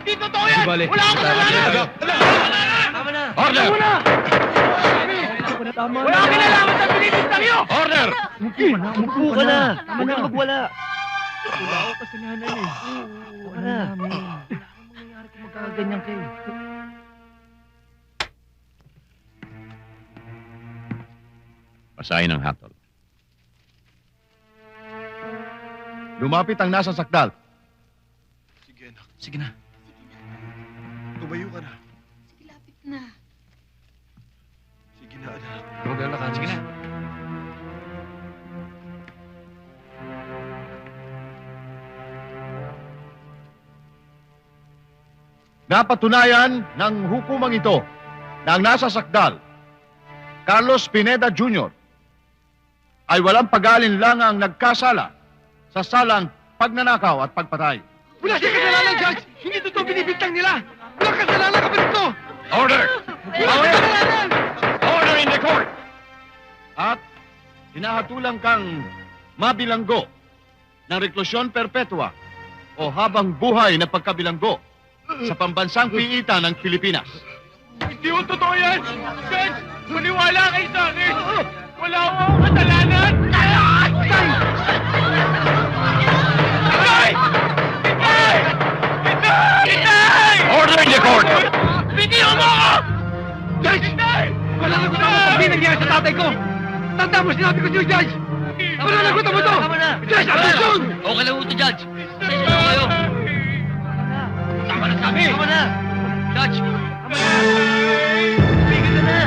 Hindi totoo yan! Bale. Wala akong kasalanan! Tama na! Order! Wala! Wala akong kinalaman sa pinipintang niyo! Order! Umupo ka na! Huwag kang magwala! Wala akong kasalanan eh. Huwag na! mangyayari kung magkakaganyan kayo. Pasahin ang hatol. Lumapit ang nasa sakdal. Sige anak, Sige na. Tumayo ka na. Sige, lapit na. Sige na anak. Huwag kang lakas. Sige na. Napatunayan ng hukumang ito na ang nasa sakdal, Carlos Pineda Jr. ay walang pag-aalinlangang nagkasala sa salang pagnanakaw at pagpatay. Wala siyang kasalanan, Judge! Hindi totoo binibintang nila! Walang kasalanan ka pa rito! Order! Kasalanan! Order in the court! At hinahatulang kang mabilanggo ng reklusyon perpetua o habang buhay na pagkabilanggo sa pambansang piitan ng Pilipinas. Hindi ko totoo yan! Judge! Maniwala kayo sa akin! Wala akong kasalanan! Tay! Tay! Tay! Tay! Court! Bitiyo mo ako! Judge! Wala na gusto mo sabihin nangyari sa tatay ko! Tanda mo, sinabi ko sa'yo, Judge! Wala na gusto mo to! Judge, attention! Okay lang ito, Judge. Pasensya na kayo. Tama na sabi! Tama na! Judge! Tama na! Ka na!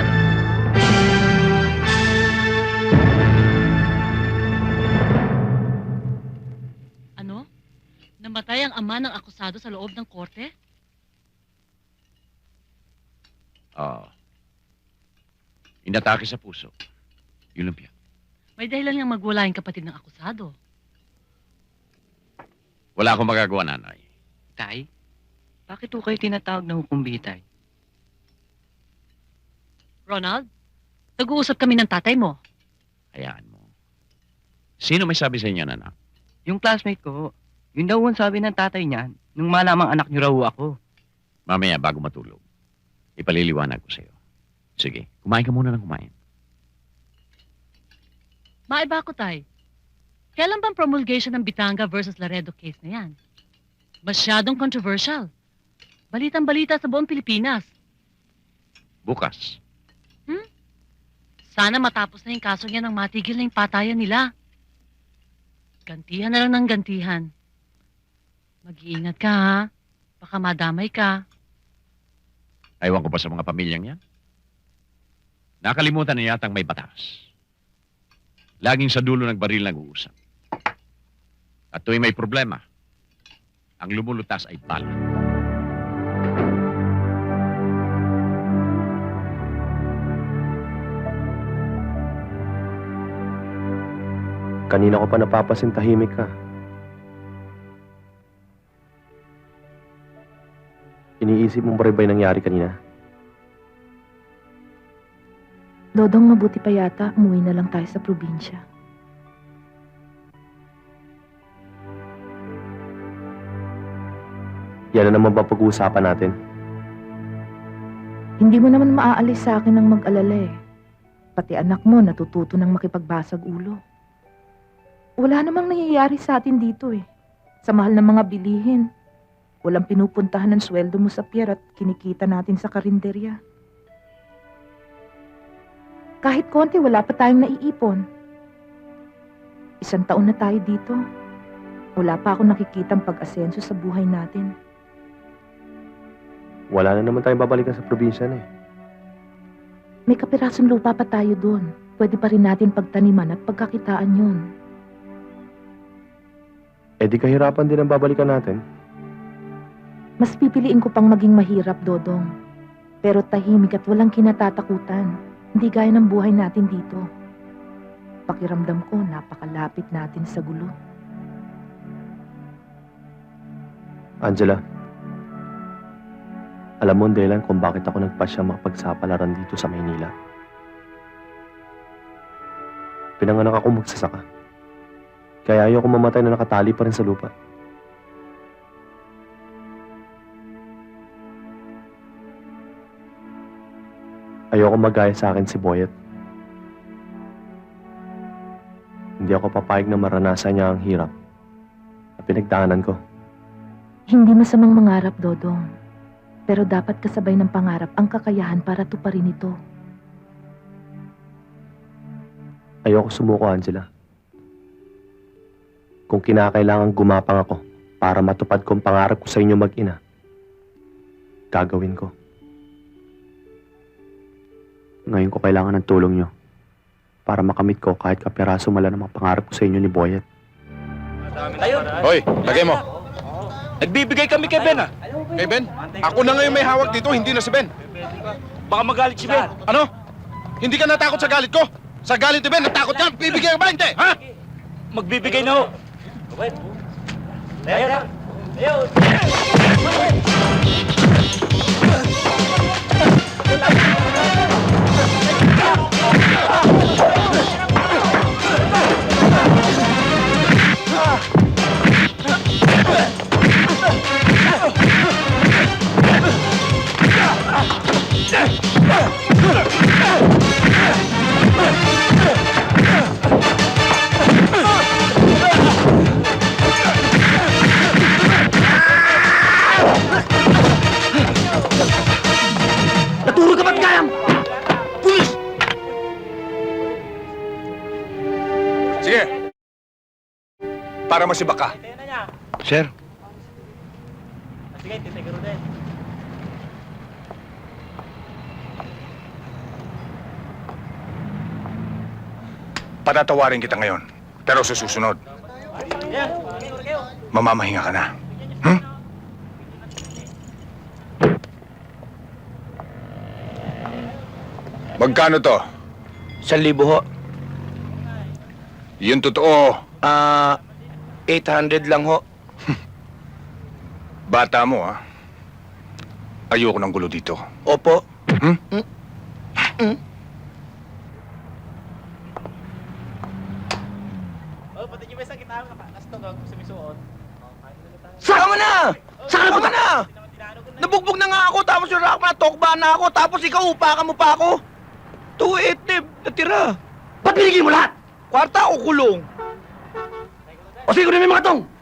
Ano? Namatay ang ama ng akusado sa loob ng korte? Oo. Inatake sa puso. Yun lang yan. May dahilan niyang magwala yung kapatid ng akusado. Wala akong magagawa, nanay. Tay, bakit po kayo tinatawag na hukumbitay? Ronald, nag-uusap kami ng tatay mo. Hayaan mo. Sino may sabi sa inyo, anak? Yung classmate ko, yun daw ang sabi ng tatay niya nung malamang anak niyo raw ako. Mamaya, bago matulog, ipaliliwanag ko sa'yo. Sige, kumain ka muna ng kumain. Maiba ko, tay. Kailan bang promulgation ng Bitanga versus Laredo case na yan? Masyadong controversial. Balitang-balita sa buong Pilipinas. Bukas. Sana matapos na yung kaso niya nang matigil na yung patayan nila. Gantihan na lang ng gantihan. Mag-iingat ka, ha? Baka madamay ka. Aywan ko pa sa mga pamilyang yan. Nakalimutan na yatang may batas. Laging sa dulo ng baril nag-uusap. At tuwing may problema, ang lumulutas ay bala. Kanina ko pa napapasin tahimik ka. Iniisip mo ba rin ba yung nangyari kanina? Dodong, mabuti pa yata, umuwi na lang tayo sa probinsya. Yan na naman ba pag-uusapan natin? Hindi mo naman maaalis sa akin ng mag-alala eh. Pati anak mo natututo ng makipagbasag ulo. Wala namang nangyayari sa atin dito eh. Sa mahal ng mga bilihin. Walang pinupuntahan ng sweldo mo sa pier at kinikita natin sa karinderya. Kahit konti, wala pa tayong naiipon. Isang taon na tayo dito. Wala pa ako nakikitang pag-asenso sa buhay natin. Wala na naman tayong babalikan sa probinsya na eh. May kapirasong lupa pa tayo doon. Pwede pa rin natin pagtaniman at pagkakitaan yun. Eh di kahirapan din ang babalikan natin. Mas pipiliin ko pang maging mahirap, Dodong. Pero tahimik at walang kinatatakutan. Hindi gaya ng buhay natin dito. Pakiramdam ko, napakalapit natin sa gulo. Angela, alam mo ang kung bakit ako nagpasya makipagsapalaran dito sa Maynila. Pinanganak ako magsasaka. Kaya ayoko mamatay na nakatali pa rin sa lupa. Ayoko magaya sa akin si Boyet. Hindi ako papayag na maranasan niya ang hirap na pinagdaanan ko. Hindi masamang mangarap, Dodong. Pero dapat kasabay ng pangarap ang kakayahan para tuparin ito. Ayoko sumuko, Angela. Kung kinakailangan gumapang ako para matupad ko ang pangarap ko sa inyo mag-ina, gagawin ko. Ngayon ko kailangan ng tulong nyo para makamit ko kahit kapiraso mala ng mga pangarap ko sa inyo ni Boyet. Hoy, lagay mo. Nagbibigay kami kay Ben ah. Kay Ben? Ako na ngayon may hawak dito, hindi na si Ben. Baka magalit si Ben. Ano? Hindi ka natakot sa galit ko? Sa galit ni Ben, natakot ka? Bibigay ka ba? Hindi, ha? Magbibigay na ho. Naturo Para masibak ka. Sir, Sige, titiguro din. Patatawarin kita ngayon. Pero sa susunod, mamamahinga ka na. Hmm? Magkano to? San libo ho. Yun totoo. Ah, 800 lang ho. Bata mo, ha? Ayoko ng gulo dito. Opo. Saka mo na! Saka mo na! Nabugbog na nga ako, tapos yung rock na tokba na ako, tapos ikaw upakan mo pa ako. 280 natira. Ba't binigay mo lahat? Kwarta o kulong? O na may mga tong!